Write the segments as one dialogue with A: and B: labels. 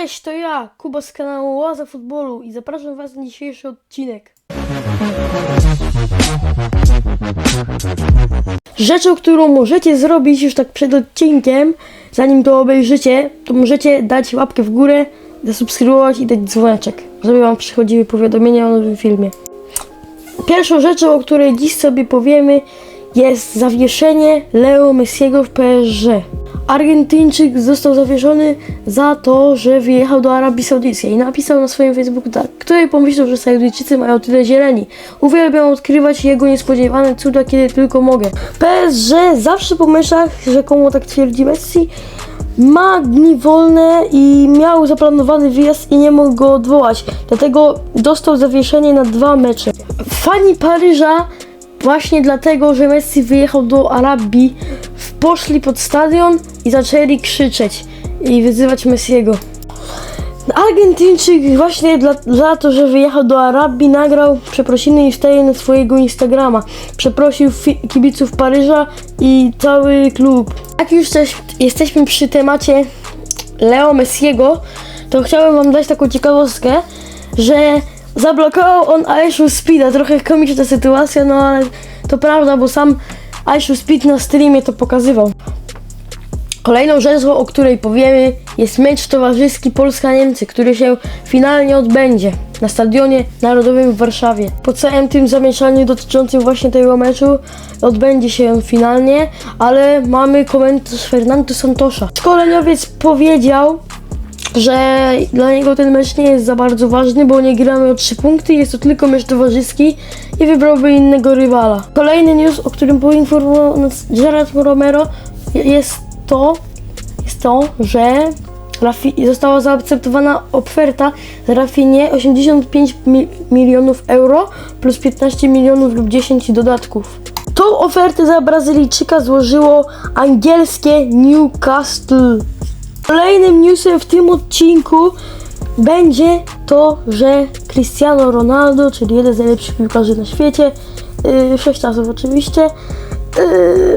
A: Cześć, to ja, Kuba z kanału Łaza Futbolu i zapraszam Was na dzisiejszy odcinek. Rzeczą, którą możecie zrobić już tak przed odcinkiem, zanim to obejrzycie, to możecie dać łapkę w górę, zasubskrybować i dać dzwoneczek, żeby Wam przychodziły powiadomienia o nowym filmie. Pierwszą rzeczą, o której dziś sobie powiemy, jest zawieszenie Leo Messiego w PSG. Argentyńczyk został zawieszony za to, że wyjechał do Arabii Saudyjskiej i napisał na swoim Facebooku tak. Kto pomyślał, że Saudyjczycy mają tyle zieleni? Uwielbiam odkrywać jego niespodziewane cuda, kiedy tylko mogę. PSG zawsze po meczach, rzekomo tak twierdzi Messi, ma dni wolne i miał zaplanowany wyjazd i nie mógł go odwołać. Dlatego dostał zawieszenie na dwa mecze. Fani Paryża właśnie dlatego, że Messi wyjechał do Arabii, poszli pod stadion i zaczęli krzyczeć i wyzywać Messiego. Argentyńczyk właśnie dla, za to, że wyjechał do Arabii, nagrał przeprosiny i wstaje na swojego Instagrama. Przeprosił kibiców Paryża i cały klub. Jak już też jesteśmy przy temacie Leo Messiego, to chciałem wam dać taką ciekawostkę, że zablokował on Aishu Speeda. Trochę komiczna sytuacja, no ale to prawda, bo sam Aishu Speed na streamie to pokazywał. Kolejną rzeczą, o której powiemy, jest mecz towarzyski Polska-Niemcy, który się finalnie odbędzie na Stadionie Narodowym w Warszawie. Po całym tym zamieszaniu dotyczącym właśnie tego meczu odbędzie się on finalnie, ale mamy komentarz Fernando Santosza. Szkoleniowiec powiedział, że dla niego ten mecz nie jest za bardzo ważny, bo nie gramy o 3 punkty, jest to tylko mecz towarzyski i wybrałby innego rywala. Kolejny news, o którym poinformował nas Gerard Romero jest to, jest to, że Rafi- została zaakceptowana oferta za Rafinie 85 mi- milionów euro plus 15 milionów lub 10 dodatków. Tą ofertę za Brazylijczyka złożyło angielskie Newcastle. Kolejnym newsem w tym odcinku będzie to, że Cristiano Ronaldo, czyli jeden z najlepszych piłkarzy na świecie, yy, wszechczasów oczywiście, yy,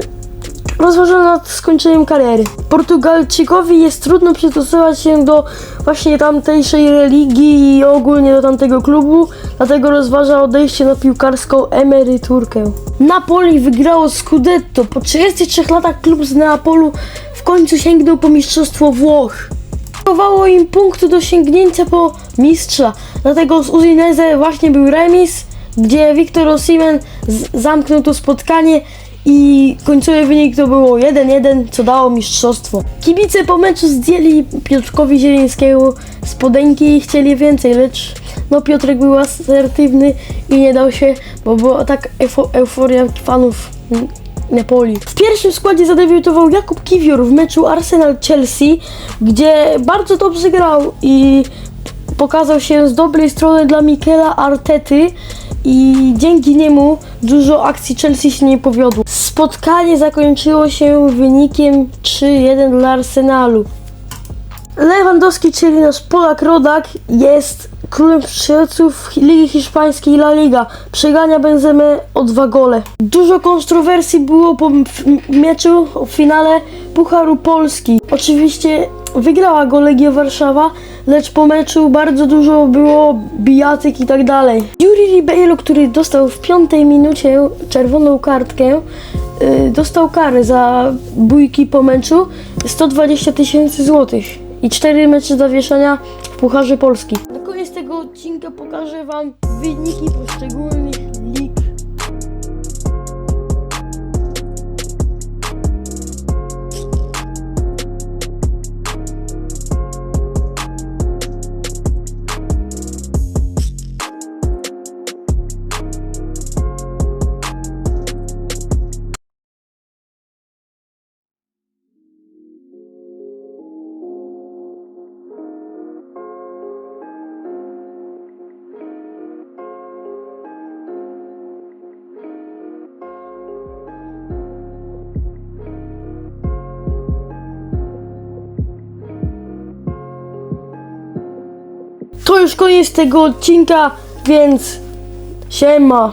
A: rozważa nad skończeniem kariery. Portugalczykowi jest trudno przystosować się do właśnie tamtejszej religii i ogólnie do tamtego klubu, dlatego rozważa odejście na piłkarską emeryturkę. Napoli wygrało Scudetto. Po 33 latach klub z Neapolu w końcu sięgnął po mistrzostwo Włoch. Brakowało im punktu do sięgnięcia po mistrza, dlatego z Udinese właśnie był remis, gdzie Victor Osimhen zamknął to spotkanie i końcowy wynik to było 1-1, co dało mistrzostwo. Kibice po meczu zdjęli Piotrkowi Zielińskiemu spodenki i chcieli więcej, lecz no Piotrek był asertywny i nie dał się, bo była tak eufo- euforia fanów Napoli. W pierwszym składzie zadebiutował Jakub Kiwior w meczu Arsenal-Chelsea, gdzie bardzo dobrze grał i pokazał się z dobrej strony dla Mikela Artety i dzięki niemu dużo akcji Chelsea się nie powiodło. Spotkanie zakończyło się wynikiem 3-1 dla Arsenalu. Lewandowski, czyli nasz Polak Rodak, jest królem strzelców Ligi Hiszpańskiej La Liga. Przegania Benzemę o dwa gole. Dużo kontrowersji było po meczu w finale Pucharu Polski. Oczywiście wygrała go Legia Warszawa, lecz po meczu bardzo dużo było bijatyk i tak dalej. Yuri Ribeiro, który dostał w piątej minucie czerwoną kartkę, y, dostał karę za bójki po meczu 120 tysięcy złotych i cztery mecze zawieszenia w Pucharze Polski. Na koniec tego odcinka pokażę Wam wyniki poszczególnych To już koniec tego odcinka, więc siema.